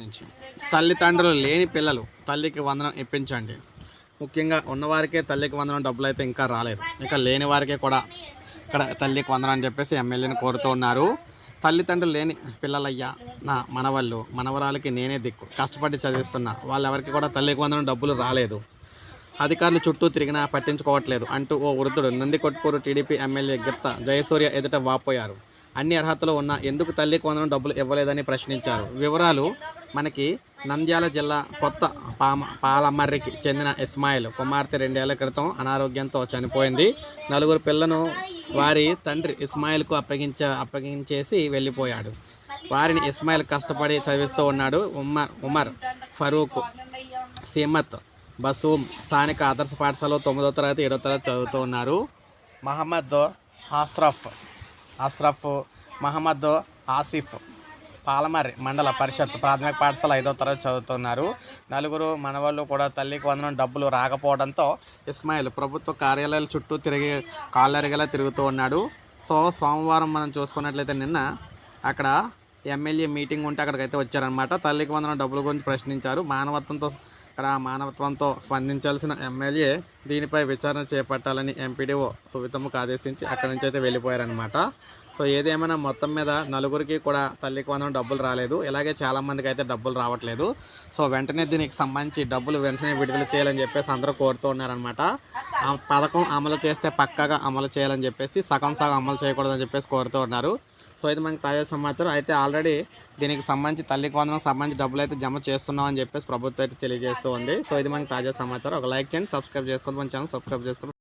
నుంచి. తల్లిదండ్రులు లేని పిల్లలు తల్లికి వందనం ఇప్పించండి. ముఖ్యంగా ఉన్నవారికే తల్లికి వందనం డబ్బులు అయితే ఇంకా రాలేదు. ఇంకా లేని వారికే కూడా ఇక్కడ తల్లికి వందనం అని చెప్పేసి ఎమ్మెల్యేని కోరుతూ ఉన్నారు. తల్లిదండ్రులు లేని పిల్లలయ్యా నా మనవళ్ళు మనవరాలకి నేనే దిక్కు. కష్టపడి చదివిస్తున్నా. వాళ్ళెవరికి కూడా తల్లికి వందనం డబ్బులు రాలేదు. అధికారులు చుట్టూ తిరిగినా పట్టించుకోవట్లేదు అంటూ ఓ వృద్ధుడు నందికొట్కూరు టీడీపీ ఎమ్మెల్యే గిత్త జయసూర్య ఎదుట వాపోయారు. అన్ని అర్హతలు ఉన్న ఎందుకు తల్లికి వందనం డబ్బులు ఇవ్వలేదని ప్రశ్నించారు. వివరాలు మనకి నంద్యాల జిల్లా కొత్త పామ పాలమర్రికి చెందిన ఇస్మాయిల్ కుమార్తె రెండేళ్ళ క్రితం అనారోగ్యంతో చనిపోయింది. నలుగురు పిల్లను వారి తండ్రి ఇస్మాయిల్కు అప్పగించ అప్పగించేసి వెళ్ళిపోయాడు. వారిని ఇస్మాయిల్ కష్టపడి చదివిస్తూ ఉన్నాడు. ఉమర్ ఉమర్ ఫరూక్ సీమత్ బసూమ్ స్థానిక ఆదర్శ పాఠశాలలో తొమ్మిదో తరగతి ఏడో తరగతి చదువుతూ ఉన్నారు. మహమ్మద్ ఆస్రఫ్ అస్రఫ్ మహమ్మద్ ఆసిఫ్ పాలమర్రి మండల పరిషత్ ప్రాథమిక పాఠశాల ఐదో తరగతి చదువుతున్నారు. నలుగురు మనవాళ్ళు కూడా తల్లికి వందనం డబ్బులు రాకపోవడంతో ఇస్మాయిల్ ప్రభుత్వ కార్యాలయాల చుట్టూ తిరిగి కాళ్ళరిగేలా తిరుగుతూ ఉన్నాడు. సో సోమవారం మనం చూసుకున్నట్లయితే నిన్న అక్కడ ఎమ్మెల్యే మీటింగ్ ఉంటే అక్కడికైతే వచ్చారనమాట తల్లికి వందన డబ్బుల గురించి ప్రశ్నించారు. మానవత్వంతో ఇక్కడ మానవత్వంతో స్పందించాల్సిన ఎమ్మెల్యే దీనిపై విచారణ చేపట్టాలని ఎంపీడీఓ సువితమ్మకు ఆదేశించి అక్కడి నుంచి అయితే వెళ్ళిపోయారనమాట సో ఏదేమైనా మొత్తం మీద నలుగురికి కూడా తల్లికి వందనం డబ్బులు రాలేదు. ఇలాగే చాలామందికి అయితే డబ్బులు రావట్లేదు. సో వెంటనే దీనికి సంబంధించి డబ్బులు వెంటనే విడుదల చేయాలని చెప్పేసి అందరూ కోరుతూ ఉన్నారనమాట ఆ పథకం అమలు చేస్తే పక్కాగా అమలు చేయాలని చెప్పేసి సగం సగం అమలు చేయకూడదని చెప్పేసి కోరుతూ ఉన్నారు. సో ఇది మనకి తాజా సమాచారం. అయితే ఆల్రెడీ దీనికి సంబంధించి తల్లికి వందనం సంబంధించి డబ్బులు అయితే జమ చేస్తున్నాం అని చెప్పేసి ప్రభుత్వం అయితే తెలియజేస్తూ ఉంది సో ఇది మనకి తాజా సమాచారం. ఒక లైక్ చేయండి సబ్స్క్రైబ్ చేసుకోండి మన ఛానల్ సబ్స్క్రైబ్ చేసుకోండి.